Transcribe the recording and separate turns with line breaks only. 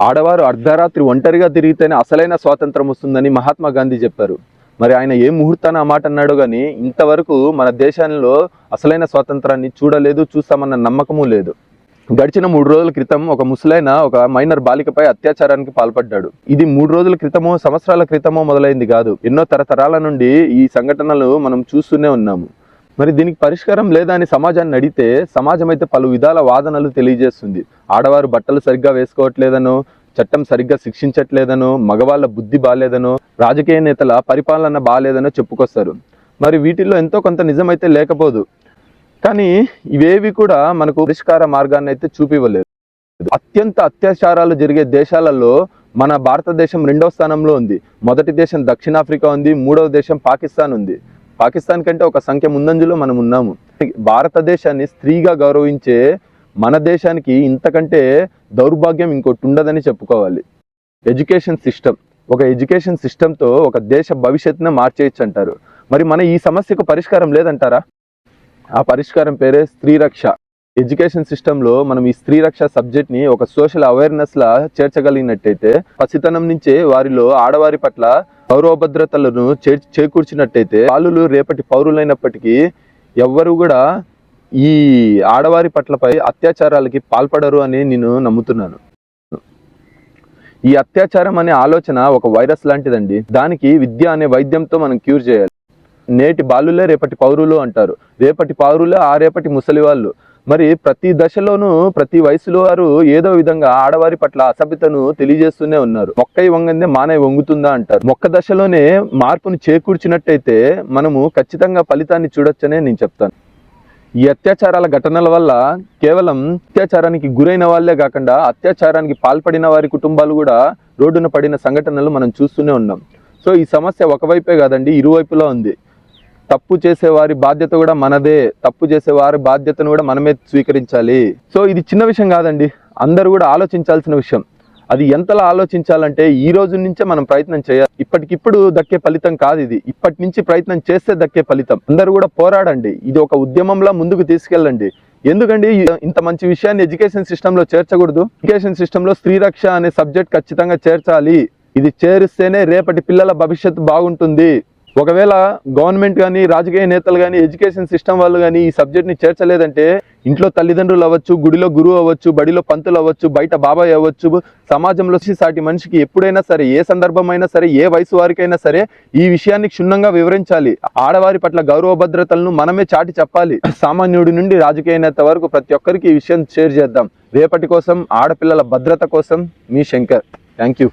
ఆడవారు అర్ధరాత్రి ఒంటరిగా తిరిగితేనే అసలైన స్వాతంత్రం వస్తుందని మహాత్మా గాంధీ చెప్పారు. మరి ఆయన ఏ ముహూర్తాన ఆ మాట అన్నాడు కానీ ఇంతవరకు మన దేశంలో అసలైన స్వాతంత్రాన్ని చూడలేదు చూస్తామన్న నమ్మకము లేదు. గడిచిన మూడు రోజుల క్రితం ఒక ముసలైన ఒక మైనర్ బాలికపై అత్యాచారానికి పాల్పడ్డాడు. ఇది మూడు రోజుల క్రితమో సంవత్సరాల క్రితమో మొదలైంది కాదు. ఎన్నో తరతరాల నుండి ఈ సంఘటనలు మనం చూస్తూనే ఉన్నాము. మరి దీనికి పరిష్కారం లేదా అని సమాజాన్ని అడిగితే సమాజం అయితే పలు విధాల వాదనలు తెలియజేస్తుంది. ఆడవారు బట్టలు సరిగ్గా వేసుకోవట్లేదనో చట్టం సరిగ్గా శిక్షించట్లేదనో మగవాళ్ళ బుద్ధి బాగాలేదనో రాజకీయ నేతల పరిపాలన బాగాలేదనో చెప్పుకొస్తారు. మరి వీటిల్లో ఎంతో కొంత నిజమైతే లేకపోదు. కానీ ఇవేవి కూడా మనకు పరిష్కార మార్గాన్ని అయితే చూపివ్వలేదు. అత్యంత అత్యాచారాలు జరిగే దేశాలలో మన భారతదేశం రెండవ స్థానంలో ఉంది. మొదటి దేశం దక్షిణాఫ్రికా ఉంది మూడవ దేశం పాకిస్తాన్ ఉంది. పాకిస్తాన్ కంటే ఒక సంఖ్య ముందంజలో మనం ఉన్నాము. భారతదేశాన్ని స్త్రీగా గౌరవించే మన దేశానికి ఇంతకంటే దౌర్భాగ్యం ఇంకోటి ఉండదని చెప్పుకోవాలి. Education system. ఒక ఎడ్యుకేషన్ సిస్టంతో ఒక దేశ భవిష్యత్తును మార్చేయచ్చు అంటారు మరి మన ఈ సమస్యకు పరిష్కారం లేదంటారా? ఆ పరిష్కారం పేరే స్త్రీ రక్ష ఎడ్యుకేషన్ సిస్టంలో మనం ఈ స్త్రీ రక్ష సబ్జెక్ట్ని ఒక సోషల్ అవేర్నెస్ లా చేర్చగలిగినట్టయితే పసితనం నుంచే వారిలో ఆడవారి పట్ల గౌరవభద్రతలను చే చేకూర్చినట్టయితే బాలులు రేపటి పౌరులైనప్పటికీ ఎవ్వరు కూడా ఈ ఆడవారి పట్లపై అత్యాచారాలకి పాల్పడరు అని నేను నమ్ముతున్నాను. ఈ అత్యాచారం అనే ఆలోచన ఒక వైరస్ లాంటిదండి. దానికి విద్య అనే వైద్యంతో మనం క్యూర్ చేయాలి. నేటి బాలులే రేపటి పౌరులు అంటారు. రేపటి పౌరులే ఆ రేపటి ముసలి వాళ్ళు మరి ప్రతి దశలోనూ ప్రతి వయసులో వారు ఏదో విధంగా ఆడవారి పట్ల అసభ్యతను తెలియజేస్తూనే ఉన్నారు. మొక్కై వంగందే మానవి వంగుతుందా అంటారు. మొక్క దశలోనే మార్పును చేకూర్చినట్టయితే మనము ఖచ్చితంగా ఫలితాన్ని చూడొచ్చనే నేను చెప్తాను. ఈ అత్యాచారాల ఘటనల వల్ల కేవలం అత్యాచారానికి గురైన వాళ్ళే కాకుండా అత్యాచారానికి పాల్పడిన వారి కుటుంబాలు కూడా రోడ్డున పడిన సంఘటనలు మనం చూస్తూనే ఉన్నాం. సో ఈ సమస్య ఒకవైపే కాదండి ఇరువైపులా ఉంది. తప్పు చేసే వారి బాధ్యత కూడా మనదే. తప్పు చేసే వారి బాధ్యతను కూడా మనమే స్వీకరించాలి. సో ఇది చిన్న విషయం కాదండి. అందరూ కూడా ఆలోచించాల్సిన విషయం. అది ఎంతలా ఆలోచించాలంటే ఈ రోజు నుంచే మనం ప్రయత్నం చేయాలి. ఇప్పటికిప్పుడు దక్కే ఫలితం కాదు ఇది. ఇప్పటి నుంచి ప్రయత్నం చేస్తే దక్కే ఫలితం. అందరూ కూడా పోరాడండి. ఇది ఒక ఉద్యమంలా ముందుకు తీసుకెళ్ళండి. ఎందుకండి? ఇంత మంచి విషయాన్ని ఎడ్యుకేషన్ సిస్టంలో చేర్చకూడదు. ఎడ్యుకేషన్ సిస్టంలో స్త్రీ రక్ష అనే సబ్జెక్ట్ ఖచ్చితంగా చేర్చాలి. ఇది చేరిస్తేనే రేపటి పిల్లల భవిష్యత్తు బాగుంటుంది. ఒకవేళ గవర్నమెంట్ కానీ రాజకీయ నేతలు కానీ ఎడ్యుకేషన్ సిస్టమ్ వాళ్ళు కానీ ఈ సబ్జెక్ట్ని చేర్చలేదంటే ఇంట్లో తల్లిదండ్రులు అవ్వచ్చు గుడిలో గురువు అవ్వచ్చు బడిలో పంతులు అవ్వచ్చు బయట బాబాయ్ అవ్వచ్చు సమాజంలో సాటి మనిషికి ఎప్పుడైనా సరే ఏ సందర్భమైనా సరే ఏ వయసు వారికైనా సరే ఈ విషయాన్ని క్షుణ్ణంగా వివరించాలి. ఆడవారి పట్ల గౌరవ భద్రతలను మనమే చాటి చెప్పాలి. సామాన్యుడి నుండి రాజకీయ నేత వరకు ప్రతి ఒక్కరికి ఈ విషయం షేర్ చేద్దాం. రేపటి కోసం ఆడపిల్లల భద్రత కోసం మీ శంకర్. Thank you